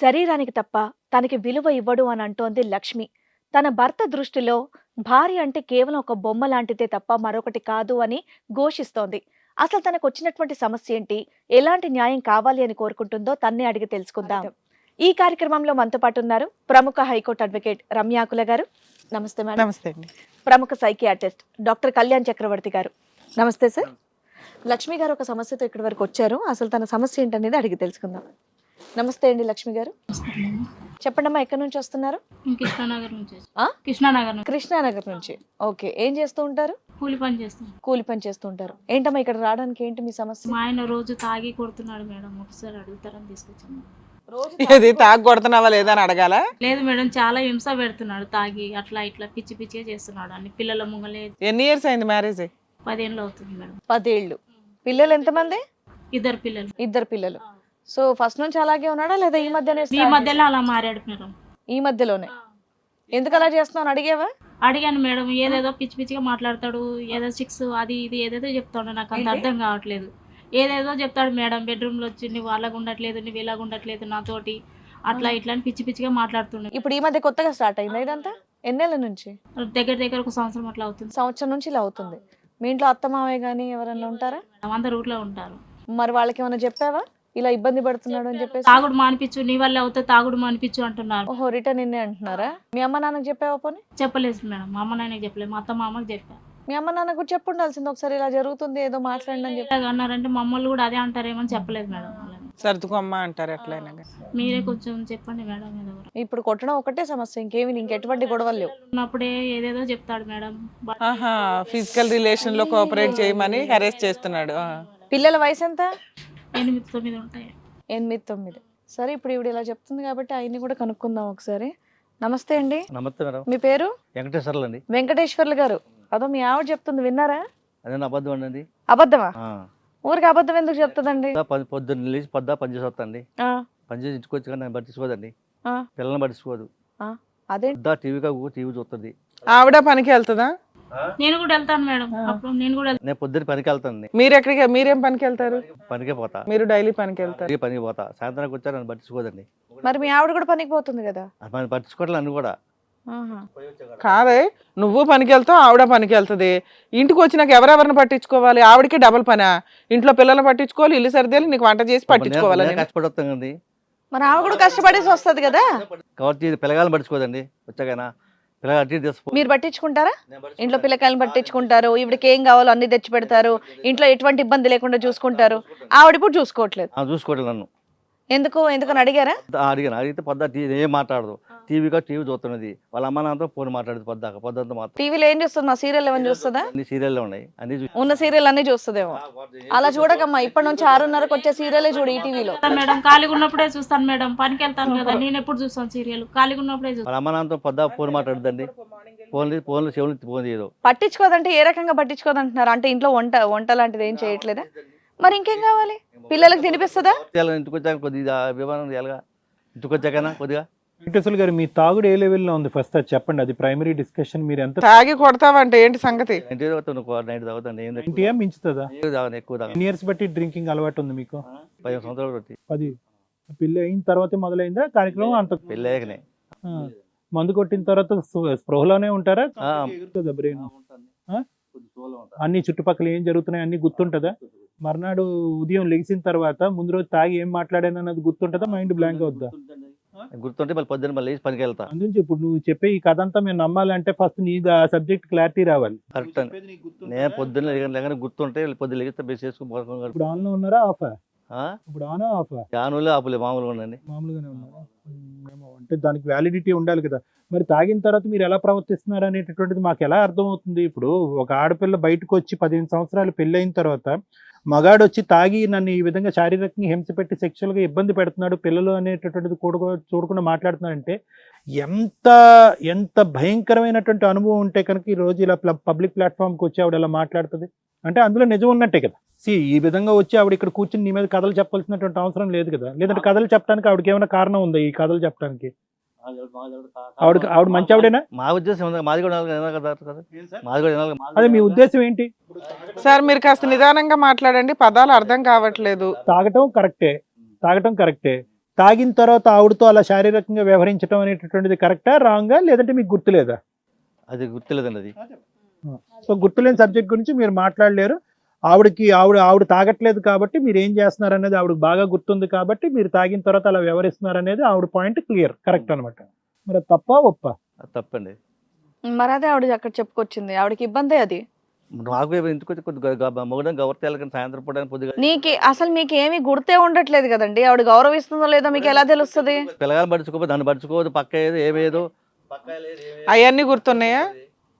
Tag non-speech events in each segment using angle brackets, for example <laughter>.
శరీరానికి తప్ప తనకి విలువ ఇవ్వడు అని అంటోంది లక్ష్మి. తన భర్త దృష్టిలో భార్య అంటే కేవలం ఒక బొమ్మ లాంటిదే తప్ప మరొకటి కాదు అని ఘోషిస్తోంది. అసలు తనకు వచ్చినటువంటి సమస్య ఏంటి? ఎలాంటి న్యాయం కావాలి అని కోరుకుంటుందో తన్నే అడిగి తెలుసుకుందాం. ఈ కార్యక్రమంలో మనతో పాటు ఉన్నారు ప్రముఖ హైకోర్టు అడ్వకేట్ రమ్యాకుల గారు. నమస్తే మేడం. నమస్తే అండి. ప్రముఖ సైకియాట్రిస్ట్ డాక్టర్ కళ్యాణ్ చక్రవర్తి గారు. నమస్తే సార్. లక్ష్మి గారు ఒక సమస్యతో ఇక్కడి వరకు వచ్చారు. అసలు తన సమస్య ఏంటనేది అడిగి తెలుసుకుందాం. నమస్తే అండి లక్ష్మి గారు. చెప్పండమ్మా ఎక్కడి నుంచి వస్తున్నారు? నేను కృష్ణానగర్ నుంచి? కృష్ణానగర్ నుంచి. కృష్ణానగర్ నుంచి. ఓకే ఏం చేస్తూ ఉంటారు? కూలి పని చేస్తాను కూలి పని చేస్తూ ఉంటారు. ఏంటమ్మా ఇక్కడ రావడానికి ఏంటి మీ సమస్య? మా ఆయన రోజు తాగి కొడుతున్నాడు మేడం. ఒకసారి అడుగుతారని తీసుకొచ్చాను. <laughs> ఇది తాగు కొడుతున్నావా లేదా అని అడగాల? లేదు మేడం చాలా హింస పెడుతున్నాడు తాగి. అట్లా ఇట్లా పిచ్చి పిచ్చిగా చేస్తున్నాడు. అన్ని పిల్లల ముంగలే ఎన్ని ఇయర్స్ అయింది మ్యారేజ్ పదేళ్ళు అవుతుంది మేడం. పదేళ్ళు. పిల్లలు ఎంతమంది? ఇద్దరు పిల్లలు. ఇద్దరు పిల్లలు. సో ఫస్ట్ నుంచి అలాగే ఉన్నాడా లేదా ఈ మధ్యనే ఈ మధ్యలో అలా మారాడు మేడం ఈ మధ్యలోనే. ఎందుకు అలా చేస్తున్నావు అడిగావా? అడిగాను మేడం ఏదేదో పిచ్చి పిచ్చిగా మాట్లాడతాడు ఏదో సిక్స్ అది ఇది ఏదేదో చెప్తాడు నాకు అంత? అర్థం కావట్లేదు. ఏదేదో చెప్తాడు మేడం బెడ్రూమ్లో వచ్చి నువ్వు అలాగ ఉండట్లేదు నువ్వు ఇలాగ ఉండట్లేదు నాతోటి. అట్లా ఇట్లా అని పిచ్చి పిచ్చిగా మాట్లాడుతున్నాడు ఇప్పుడు ఈ మధ్య కొత్తగా స్టార్ట్ అయిందా ఇదంతా? ఎన్నేళ్ళ నుంచి? దగ్గర దగ్గర ఒక సంవత్సరం అట్లా అవుతుంది. సంవత్సరం నుంచి ఇలా అవుతుంది. మీ ఇంట్లో అత్త మావయ్య కానీ ఎవరైనా ఉంటారా? అందరు ఊర్లో ఉంటారు. మరి వాళ్ళకి ఏమైనా చెప్పావా? ఇలా ఇబ్బంది పడుతున్నాడు అని చెప్పేసి తాగుడు మానిపించు నీ వల్ల అవుతే తాగుడు మానిపించు అంటున్నారు. ఓహో రిటర్న్ ఇన్నే అంటున్నారా? మీ అమ్మ నాన్నకు చెప్పావా పోనీ? చెప్పలేదు మేడం మా అమ్మ నాన్నకి చెప్పలేదు మా అత్త మా అమ్మకి చెప్పా. మీ అమ్మ నాన్న కూడా చెప్పు ఉండాల్సింది ఒకసారి ఇలా జరుగుతుంది ఏదో మాట్లాడండి అని చెప్పి. ఇలాగ అన్నారంటే మమ్మల్ని కూడా అదే అంటారేమో అని చెప్పలేదు మేడం. వాళ్ళని. సర్దుకోమ్మ అంటారు ఎట్లయినా కానీ. మీరే కొంచెం చెప్పండి మేడం ఏదో ఒకటి. ఇప్పుడు కొట్టడం ఒకటే సమస్య ఇంకేమి ఇంకెటువంటి గొడవలు లేవు. ఉన్నప్పుడే ఏదేదో చెప్తాడు మేడం. బ- ఆహా ఫిజికల్ రిలేషన్లో కోఆపరేట్ చేయమని హెరెస్ చేస్తున్నాడు ఆ. పిల్లల వయసు ఎంత? ఎనిమిది తొమ్మిది ఉంటాయి. ఎనిమిది తొమ్మిది. సరే ఇప్పుడు ఇవిడ ఇలా చెప్తుంది కాబట్టి ఆయన్ని కూడా కనుక్కుందాం ఒకసారి. నమస్తే అండి. నమస్తే మేడం. మీ పేరు? వెంకటేశ్వర్లు అండి వెంకటేశ్వర్లు గారు. అదో మీ ఆవిడ చెప్తుంది విన్నారా? అదే నా అబద్ధం అండి అబద్ధమా? ఆ. ఊరికి అబద్ధం ఎందుకు చెప్తుందండి? పొద్దున్న పది- పొద్దున్న లేచి పొద్దా పని చేసి వస్తాండి ఆ, పని చేసి ఇంటికి వచ్చి కానీ నన్ను పట్టించుకోదండి. ఆ. పిల్లల్ని పట్టించుకోదు. అదే. పొద్దా టీవీ కాకు టీవీ చూస్తుంది ఆవిడ పనికి వెళ్తుందా? నేను కూడా వెళ్తాను మేడం. అప్పుడు నేను కూడా నేను పొద్దున్న పనికి వెళ్తానండి మీరు ఎక్కడికి మీరేం పనికి వెళ్తారు పనికే పోతా. మీరు డైలీ పనికి వెళ్తారు పనికి పోతా. సాయంత్రానికి వచ్చా నన్ను పట్టించుకోదండి. మరి మీ ఆవిడ కూడా పనికి పోతుంది కదా? మనం పట్టించుకోవట్లేదు నన్ను కూడా. కాదే నువ్వు పనికి వెళ్తావు ఆవిడ పనికి వెళ్తుంది ఇంటికి వచ్చినాక ఎవరెవరిని పట్టించుకోవాలి? ఆవిడకి డబల్ పనా? ఇంట్లో పిల్లల్ని పట్టించుకోవాలి ఇల్లు సర్దేలు నీకు వంట చేసి పట్టించుకోవాలి నేను కష్టపడి వస్తాం కదండి మరి ఆవిడ కూడా కష్టపడేసి వస్తుంది కదా? కాబట్టి ఇది పిల్లగాలను పట్టించుకోదండి వచ్చాకైనా. మీరు పట్టించుకుంటారా? ఇంట్లో పిల్లకాయలను పట్టించుకుంటారు ఈవిడకి ఏం కావాలో అన్ని తెచ్చి పెడతారు ఇంట్లో ఎటువంటి ఇబ్బంది లేకుండా చూసుకుంటారు. ఆవిడ ఇప్పుడు చూసుకోవట్లేదు. ఆ, చూసుకోవట్లేదు నన్ను. ఎందుకు? ఎందుకని అడిగారా? అడిగాను. అడిగితే పొద్దా టీవీ ఏం మాట్లాడదు. టీవీగా టీవీ చూస్తున్నది. వాళ్ళ అమ్మ నాన్నతో ఫోన్ మాట్లాడదు పొద్దాక. పొద్దుంతా మాత్రం టీవీలో ఏం చూస్తుంది? మా సీరియల్ ఏమైనా చూస్తుందా? అన్ని సీరియల్లో ఉన్నాయి. అన్ని చూ- ఉన్న సీరియల్ అన్ని చూస్తుందేమో. అలా చూడకమ్మా ఇప్పటి నుంచి ఆరున్నరకు వచ్చే సీరియలే చూడు ఈ టీవీలో. మేడం ఖాళీగా ఉన్నప్పుడే చూస్తాను మేడం. పనికి వెళ్తాను కదా నేను ఎప్పుడు చూస్తాను సీరియల్? ఖాళీగా ఉన్నప్పుడే చూస్తాను వాళ్ళ అమ్మ నాన్నతో పొద్దా ఫోన్ మాట్లాడదండి ఫోన్ ఫోన్లో చెవులు ఫోన్ చేయదు పట్టించుకోదంటే ఏ రకంగా పట్టించుకోదంటున్నారు? అంటే ఇంట్లో వంట వంట లాంటిది ఏం చేయట్లేదా? మరి ఇంకేం కావాలి? పిల్లలకు తినిపిస్తుందా? ఇంటికి వచ్చాక కొద్దిగా విమానం ఎలాగా ఇంటికి వచ్చాకనా కొద్దిగా వెంకటేశ్వర గారు మీ తాగుడు ఏ లెవెల్లో ఉంది? ఫస్ట్ అది చెప్పండి. అది ప్రైమరీ డిస్కషన్. మీరు ఎంత తాగి కొడతావంటే ఏంటి సంగతి? ఇంటి తాగుతాను నైట్ తాగుతాను. ఏం ఇంటియా మించుతుందా? ఎక్కువ తాగను ఎక్కువ తాగను ఎన్ని ఇయర్స్ బట్టి డ్రింకింగ్ అలవాటు ఉంది మీకు? పదిహేను సంవత్సరాలు పెట్టి పది. పెళ్ళి అయిన తర్వాతే మొదలైందా? కార్యక్రమం అంత పెళ్ళి అయ్యాకనే. మందు కొట్టిన తర్వాత స్పృ- స్పృహలోనే ఉంటారా? ఆ. ఎగురుతుందా బ్రెయిన్ అన్ని చుట్టుపక్కల ఏం జరుగుతున్నాయి అన్ని గుర్తుంటుందా? మర్నాడు ఉదయం లెగిసిన తర్వాత ముందు రోజు తాగి ఏం మాట్లాడాను అన్నది గుర్తుంటుందా? మైండ్ బ్లాంక్ అవుద్దా? గుర్తుంటే మళ్ళీ పొద్దున్న మళ్ళీ పనికి వెళ్తా. అందునుంచి ఇప్పుడు నువ్వు చెప్పే ఈ కథ అంతా మేము నమ్మాలంటే ఫస్ట్ నీ ఆ సబ్జెక్ట్ క్లారిటీ రావాలి. కరెక్ట్ అని నేను పొద్దున్న లేక- లేకనే గుర్తుంటే పొద్దున్న లేగితే బెస్ చేసుకుని. ఇప్పుడు ఆన్లో ఉన్నారా? ఆఫ్? ఆ? ఇప్పుడు ఆన్ ఆఫ్? యానులే ఆపులే మామూలుగా ఉండండి మామూలుగానే ఉన్నారా అంటే దానికి వ్యాలిడిటీ ఉండాలి కదా. మరి తాగిన తర్వాత మీరు ఎలా ప్రవర్తిస్తున్నారు అనేటటువంటిది మాకు ఎలా అర్థమవుతుంది? ఇప్పుడు ఒక ఆడపిల్ల బయటకు వచ్చి పదిహేను సంవత్సరాలు పెళ్ళైన తర్వాత మగాడు వచ్చి తాగి నన్ను ఈ విధంగా శారీరకంగా హింస పెట్టి సెక్షువల్గా ఇబ్బంది పెడుతున్నాడు పిల్లలు అనేటటువంటిది కూడుకో చూడకుండా మాట్లాడుతున్నాడంటే ఎంత ఎంత భయంకరమైనటువంటి అనుభవం ఉంటే కనుక ఈ రోజు ఇలా పబ్లిక్ ప్లాట్ఫామ్కి వచ్చి ఆవిడ ఎలా మాట్లాడుతుంది. అంటే అందులో నిజం ఉన్నట్టే కదా. సి ఈ విధంగా వచ్చి ఆవిడ ఇక్కడ కూర్చుని నీ మీద కథలు చెప్పాల్సినటువంటి అవసరం లేదు కదా. లేదంటే కథలు చెప్పడానికి ఆవిడకి ఏమైనా కారణం ఉందా ఈ కథలు చెప్పడానికి? ఆవిడ ఆవిడ మంచి ఆవిడేనా? మా ఉద్దేశం ఉంది మాది కూడా మాది అదే మీ ఉద్దేశం ఏంటి? సార్ మీరు కాస్త నిదానంగా మాట్లాడండి. పదాలు అర్థం కావట్లేదు. తాగటం కరెక్టే. తాగటం కరెక్టే. తాగిన తర్వాత ఆవిడతో అలా శారీరకంగా వ్యవహరించడం అనేటటువంటిది కరెక్టా రాంగా లేదంటే మీకు గుర్తులేదా? అది గుర్తులేదండి అది. సో గుర్తులేని సబ్జెక్ట్ గురించి మీరు మాట్లాడలేరు. ఆవిడకి ఆవిడ ఆవిడ తాగట్లేదు కాబట్టి మీరు ఏం చేస్తున్నారు అనేది ఆవిడకి బాగా గుర్తుంది కాబట్టి మీరు తాగిన తర్వాత అలా వ్యవహరిస్తున్నారు అనేది ఆవిడ పాయింట్ క్లియర్ కరెక్ట్ అనమాట మరి తప్ప ఒప్ప? అది తప్పండి. మరి అదే ఆవిడ అక్కడ చెప్పుకొచ్చింది ఆవిడకి ఇబ్బందే అది. నాకు ఎందుకు కొద్దిగా మొగడం కానీ సాయంత్రం పూట పొద్దుగా నీకు అసలు మీకు ఏమీ గుర్తే ఉండట్లేదు కదండి ఆవిడ గౌరవిస్తుందో లేదో మీకు ఎలా తెలుస్తుంది? పిల్లగాని పడుచుకోపోతే దాన్ని పడుచుకోవద్దు పక్క ఏదో ఏమేదో. అవన్నీ గుర్తున్నాయా?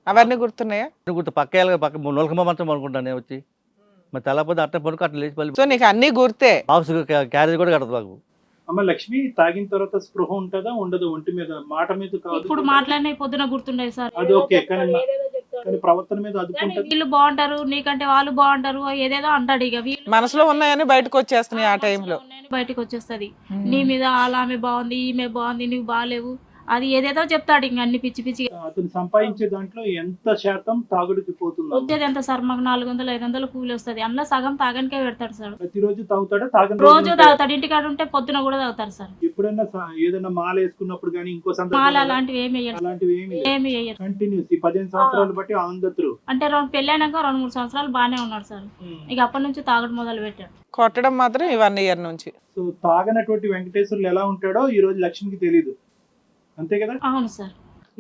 అవన్నీ గుర్తున్నాయా? గుర్తు పక్క పక్క నొలకమ్మ మంచం అనుకుంటాను వచ్చి. మరి తెల్లపోతే అట్ట పడుకో అట్లా లేచి పల్లి సో నీకు అన్నీ గుర్తే. బాక్స్ క్యారేజ్ కూడా కడదు మాకు. అమ్మ లక్ష్మి తాగిన తర్వాత స్పృహ ఉంటుందా ఉండదు? ఒంటి మీద మాట మీద కాదు. ఇప్పుడు మాట్లాడిన పొద్దున గుర్తుండే సార్. అది ఓకే, కానీ మా- ఏదేదో చెప్తాడు. కానీ ప్రవర్తన మీద కానీ అదుపుంటది వీళ్ళు బాగుంటారు నీకంటే వాళ్ళు బాగుంటారు ఏదేదో అంటాడు ఇక. వీళ్ళు మనసులో ఉన్నాయని బయటకు వచ్చేస్తున్నాయి ఆ టైంలో. బయటకు వచ్చేస్తది. నీ మీద అలా ఆమె బాగుంది ఈమె బాగుంది నువ్వు బాగాలేవు అది ఏదేదో చెప్తాడు ఇంక అన్ని పిచ్చి పిచ్చి అతను సంపాదించే దాంట్లో ఎంత శాతం తాగుడికి పోతుంది వచ్చేది ఎంత సార్? మాకు నాలుగు వందలు ఐదు వందలు కూలి వస్తుంది. అందులో సగం తాగనికే పెడతాడు సార్. ప్రతిరోజు తాగుతాడా? తాగని రోజు తాగుతాడు. ఇంటికాడ ఉంటే పొద్దున కూడా తాగుతారు సార్. ఎప్పుడైనా ఏదైనా మాల వేసుకున్నప్పుడు కానీ ఇంకో మాల అలాంటివి ఏమి అలాంటివి ఏమి ఏమి వేయరు. కంటిన్యూస్ ఈ పదిహేను సంవత్సరాలు బట్టి ఆన్ ద త్రూ అంటే రెండు పెళ్ళైనాక రెండు మూడు సంవత్సరాలు బాగానే ఉన్నాడు సార్. ఇక అప్పటి నుంచి తాగడం మొదలు పెట్టాడు. కొట్టడం మాత్రం ఈ వన్ ఇయర్ నుంచి. సో తాగనటువంటి వెంకటేశ్వర్లు ఎలా ఉంటాడో ఈ రోజు లక్ష్మికి తెలియదు అంతే కదా? అవును సార్.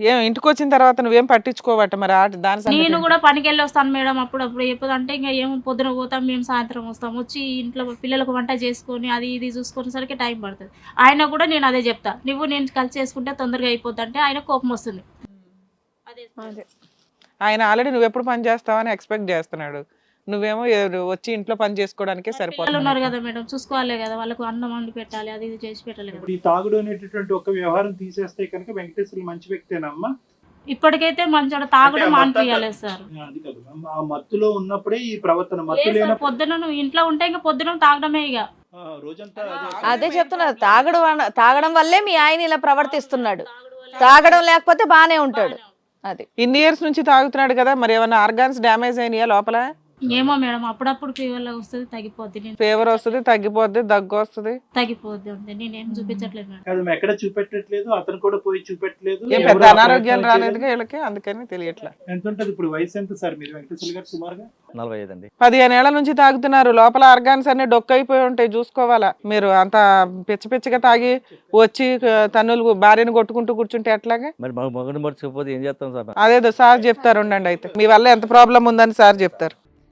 ఏం ఇంటికి వచ్చిన తర్వాత నువ్వేం పట్టించుకోవట మరి ఆ- దాని సంగతి? నేను ఏంటి? కూడా పనికి వెళ్ళి వస్తాను మేడం అప్పుడప్పుడు. ఎప్పుడు అంటే ఇంకా ఏమో పొద్దున పోతాం మేము సాయంత్రం వస్తాం. వచ్చి ఇంట్లో పిల్లలకు వంట చేసుకొని అది ఇది చూసుకునేసరికి టైం పడుతుంది. ఆయన కూడా నేను అదే చెప్తా. నువ్వు నేను కలిసి చేసుకుంటే తొందరగా అయిపోద్ది అంటే ఆయన కోపం వస్తుంది. అదే. అదే. ఆయన ఆల్రెడీ నువ్వు ఎప్పుడు పని చేస్తావని ఎక్స్పెక్ట్ చేస్తున్నాడు. నువ్వేమో వచ్చి ఇంట్లో పని చేసుకోవడానికే పిల్లలు ఉన్నారు సరిపోతుంది కదా మేడం చూసుకోవాలి కదా వాళ్ళకు అన్నం వండి పెట్టాలి అది ఇది చేసి పెట్టాలి కదా. ఈ తాగుడు అనేటటువంటి ఒక వ్యవహారం తీసేస్తే కనుక వెంకటేశ్వర్లు మంచి వ్యక్తేనమ్మా. ఇప్పటికైతే మంచిగా తాగడం మానిపించాలి సార్. అది కాదు. ఆ మత్తులో ఉన్నప్పుడే ఈ ప్రవర్తన మత్తు పొద్దున నువ్వు ఇంట్లో ఉంటే ఇంకా పొద్దున తాగడమే ఇక. రోజంతా అదే చెప్తున్నారు తాగడం అన- తాగడం వల్లే మీ ఆయన ఇలా ప్రవర్తిస్తున్నాడు. తాగడం లేకపోతే బానే ఉంటాడు. అది. ఇన్ని ఇయర్స్ నుంచి తాగుతున్నాడు కదా మరి ఏమైనా ఆర్గాన్స్ డ్యామేజ్ అయినాయా లోపల? ఏమో మేడం అప్పుడప్పుడు ఫీవర్ వస్తుంది తగ్గిపోద్ది. నేను ఫీవర్ వస్తుంది తగ్గిపోద్ది దగ్గు వస్తుంది. తగ్గిపోద్ది అంతే నేనేం చూపించట్లేదు మేడం. కాదు మేము ఎక్కడ చూపెట్టట్లేదు అతను కూడా పోయి చూపెట్టలేదు. ఏం పెద్ద అనారోగ్యాలు రాలేదుగా వీళ్ళకి అందుకని తెలియట్లా. ఎంత ఉంటది ఇప్పుడు వయసు ఎంత సార్ మీరు వెంకటేశ్వర గారు సుమారుగా? నలభై ఐదు అండి. పదిహేను ఏళ్ళ నుంచి తాగుతున్నారు. లోపల ఆర్గాన్స్ అన్ని డొక్కైపోయి ఉంటాయి చూసుకోవాలా? మీరు అంత పిచ్చ పిచ్చగా తాగి వచ్చి తన్నులు భార్యను కొట్టుకుంటూ కూర్చుంటే ఎట్లాగా? మరి మొగడం పడుచుకోకపోతే ఏం చేస్తాం సార్? అదేదో సార్ చెప్తారు ఉండండి అయితే. మీ వల్ల ఎంత ప్రాబ్లం ఉందని సార్ చెప్తారు.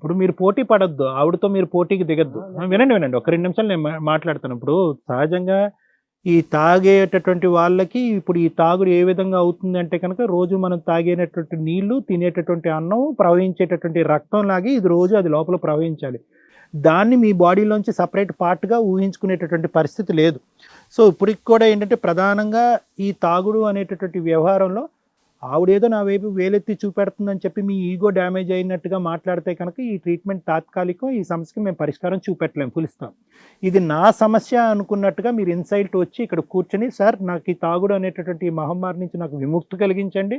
ఇప్పుడు మీరు పోటీ పడద్దు. ఆవిడతో మీరు పోటీకి దిగద్దు. వినండి వినండి. ఒక రెండు నిమిషాలు నేను మా- మాట్లాడతాను. ఇప్పుడు సహజంగా ఈ తాగేటటువంటి వాళ్ళకి ఇప్పుడు ఈ తాగుడు ఏ విధంగా అవుతుంది అంటే కనుక రోజు మనం తాగేటటువంటి నీళ్ళు తినేటటువంటి అన్నం ప్రవహించేటటువంటి రక్తం లాగి ఇది రోజు అది లోపల ప్రవహించాలి. దాన్ని మీ బాడీలోంచి సపరేట్ పార్ట్గా ఊహించుకునేటటువంటి పరిస్థితి లేదు. సో ఇప్పటికి కూడా ఏంటంటే ప్రధానంగా ఈ తాగుడు అనేటటువంటి వ్యవహారంలో ఆవిడేదో నా వైపు వేలెత్తి చూపెడుతుందని చెప్పి మీ ఈగో డ్యామేజ్ అయినట్టుగా మాట్లాడితే కనుక ఈ ట్రీట్మెంట్ తాత్కాలికం ఈ సమస్యకి మేము పరిష్కారం చూపెట్టలేము పిలుస్తాం ఇది నా సమస్య అనుకున్నట్టుగా మీరు ఇన్సైట్ వచ్చి ఇక్కడ కూర్చొని సార్ నాకు ఈ తాగుడు అనేటటువంటి ఈ మహమ్మారి నుంచి నాకు విముక్తి కలిగించండి.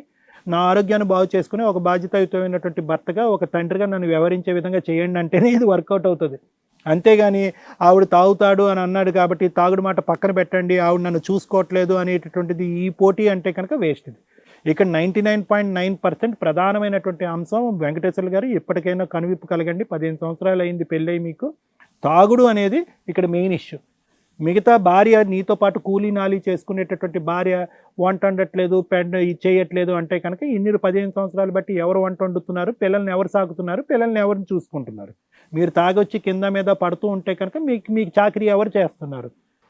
నా ఆరోగ్యాన్ని బాగు చేసుకుని ఒక బాధ్యతాయుతమైనటువంటి భర్తగా ఒక తండ్రిగా నన్ను వ్యవహరించే విధంగా చేయండి అంటేనే ఇది వర్కౌట్ అవుతుంది. అంతేగాని ఆవిడ తాగుతాడు అని అన్నాడు కాబట్టి తాగుడు మాట పక్కన పెట్టండి ఆవిడ నన్ను చూసుకోవట్లేదు అనేటటువంటిది ఈ పోటీ అంటే కనుక వేస్ట్ ఇది. ఇక్కడ ninety nine point nine percent ప్రధానమైనటువంటి అంశం వెంకటేశ్వర గారు ఎప్పటికైనా కనువిప్పు కలగండి. పదిహేను సంవత్సరాలు అయింది పెళ్ళై మీకు. తాగుడు అనేది ఇక్కడ మెయిన్ ఇష్యూ. మిగతా భార్య నీతో పాటు కూలీ నాలి చేసుకునేటటువంటి భార్య వంట వండట్లేదు పెండ ఇది చేయట్లేదు అంటే కనుక ఇన్ని పదిహేను సంవత్సరాలు బట్టి ఎవరు వంట వండుతున్నారు పిల్లల్ని ఎవరు సాగుతున్నారు పిల్లల్ని ఎవరు చూసుకుంటున్నారు. మీరు తాగొచ్చి కింద మీద పడుతూ ఉంటే కనుక మీకు మీకు చాకరీ ఎవరు చేస్తున్నారు?